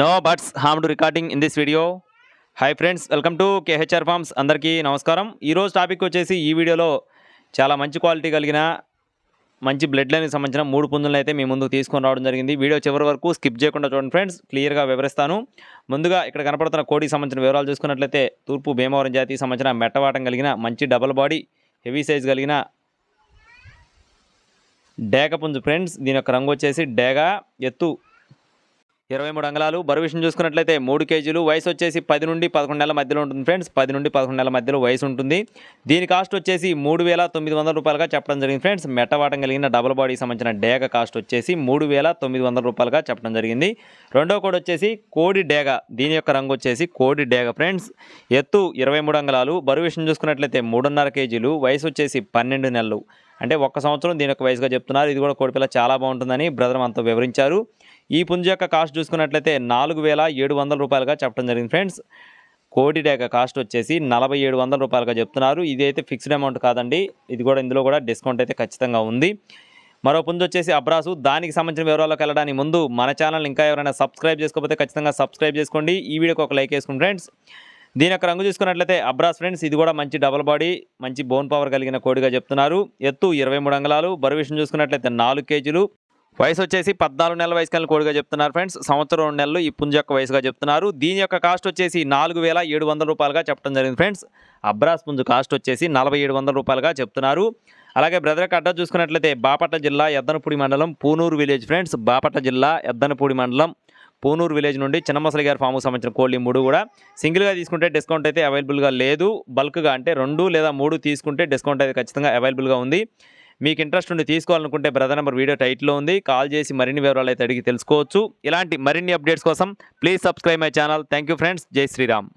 No birds harmed recording in this video hi friends welcome to KHR farms అందరికీ నమస్కారం. ఈరోజు topic వచ్చేసి ఈ వీడియోలో చాలా మంచి క్వాలిటీ కలిగిన మంచి బ్లడ్ లైన్కి సంబంధించిన మూడు పుంజులను అయితే మీ ముందుకు తీసుకొని రావడం జరిగింది. వీడియో చివరి వరకు స్కిప్ చేయకుండా చూడండి ఫ్రెండ్స్ క్లియర్గా వివరిస్తాను. ముందుగా ఇక్కడ కనపడుతున్న కోడికి సంబంధించిన వివరాలు చూసుకున్నట్లయితే తూర్పు భీమవరం జాతికి సంబంధించిన మెట్టవాటం కలిగిన మంచి డబల్ బాడీ హెవీ సైజ్ కలిగిన డేగ పుంజు ఫ్రెండ్స్ దీని యొక్క రంగు వచ్చేసి డేగ ఎత్తు ఇరవై మూడు అంగళాలు. బరువు విషయం చూసుకున్నట్లయితే మూడు కేజీలు. వయసు వచ్చేసి పది నుండి పదకొండు నెలల మధ్యలో ఉంటుంది ఫ్రెండ్స్. పది నుండి పదకొండు నెలల మధ్యలో వయసు ఉంటుంది. దీని కాస్ట్ వచ్చేసి మూడు వేల తొమ్మిది వందల రూపాయలుగా చెప్పడం జరిగింది ఫ్రెండ్స్. మెట్టవాటం కలిగిన డబుల్ బాడీకి సంబంధించిన డేగ కాస్ట్ వచ్చేసి మూడు వేల తొమ్మిది వందల రూపాయలుగా చెప్పడం జరిగింది. రెండో కోడ్ వచ్చేసి కోడి డేగ. దీని యొక్క రంగు వచ్చేసి కోడి డేగ ఫ్రెండ్స్. ఎత్తు ఇరవై మూడు అంగళాలు. బరువు విషయం చూసుకున్నట్లయితే మూడున్నర కేజీలు. వయసు వచ్చేసి పన్నెండు నెలలు. అంటే ఒక్క సంవత్సరం దీని యొక్క వయసుగా చెప్తున్నారు. ఇది కూడా కోడిపిల్ల చాలా బాగుంటుందని బ్రదర్ మనతో వివరించారు. ఈ పుంజు యొక్క కాస్ట్ చూసుకున్నట్లయితే నాలుగు వేల ఏడు వందల రూపాయలుగా చెప్పడం జరిగింది ఫ్రెండ్స్. కోడి డేక కాస్ట్ వచ్చేసి నలభై ఏడు వందల రూపాయలుగా చెప్తున్నారు. ఇది అయితే ఫిక్స్డ్ అమౌంట్ కాదండి. ఇది కూడా ఇందులో కూడా డిస్కౌంట్ అయితే ఖచ్చితంగా ఉంది. మరో పుంజు వచ్చేసి అబ్రాసు. దానికి సంబంధించిన వివరాల్లోకి వెళ్ళడానికి ముందు మన ఛానల్ ఇంకా ఎవరైనా సబ్స్క్రైబ్ చేసుకోకపోతే ఖచ్చితంగా సబ్స్క్రైబ్ చేసుకోండి. ఈ వీడియోకి ఒక లైక్ వేసుకోండి ఫ్రెండ్స్. దీని యొక్క రంగు చూసుకున్నట్లయితే అబ్రాస్ ఫ్రెండ్స్ ఇది కూడా మంచి డబల్ బాడీ మంచి బోన్ పవర్ కలిగిన కోడిగా చెప్తున్నారు. ఎత్తు ఇరవై మూడు అంగళాలు బరువు విషయం చూసుకున్నట్లయితే నాలుగు కేజీలు. వయసు వచ్చేసి పద్నాలుగు నెలల వయసు కలిగిన కోడిగా చెప్తున్నారు ఫ్రెండ్స్. సంవత్సరం రెండు నెలలు ఈ పుంజ యొక్క వయసుగా చెప్తున్నారు. దీని యొక్క కాస్ట్ వచ్చేసి నాలుగు వేల ఏడు వందల రూపాయలుగా చెప్పడం జరిగింది ఫ్రెండ్స్. అబ్రాస్ పుంజు కాస్ట్ వచ్చేసి నలభై ఏడు వందల రూపాయలుగా చెప్తున్నారు. అలాగే బ్రదర్ కట్ట చూసుకున్నట్లయితే బాపట్ల జిల్లా ఎద్దనపూడి మండలం పూనూరు విలేజ్ ఫ్రెండ్స్. బాపట్ల జిల్లా ఎద్దనపూడి మండలం పూనూరు విలేజ్ నుండి చిన్నమసలి గారి ఫామ్ సంబంధించిన కోళ్ళు మూడు కూడా. సింగిల్గా తీసుకుంటే డిస్కౌంట్ అయితే అవైలబుల్గా లేదు. బల్క్గా అంటే రెండు లేదా మూడు తీసుకుంటే డిస్కౌంట్ అయితే ఖచ్చితంగా అవైలబుల్గా ఉంది. మీకు ఇంట్రెస్ట్ ఉండి తీసుకోవాలనుకుంటే బ్రదర్ నెంబర్ వీడియో టైట్లో ఉంది. కాల్ చేసి మరిన్ని వివరాలు అయితే అడిగి తెలుసుకోవచ్చు. ఇలాంటి మరిన్ని అప్డేట్స్ కోసం please subscribe my channel. Thank you friends. జై శ్రీరామ్.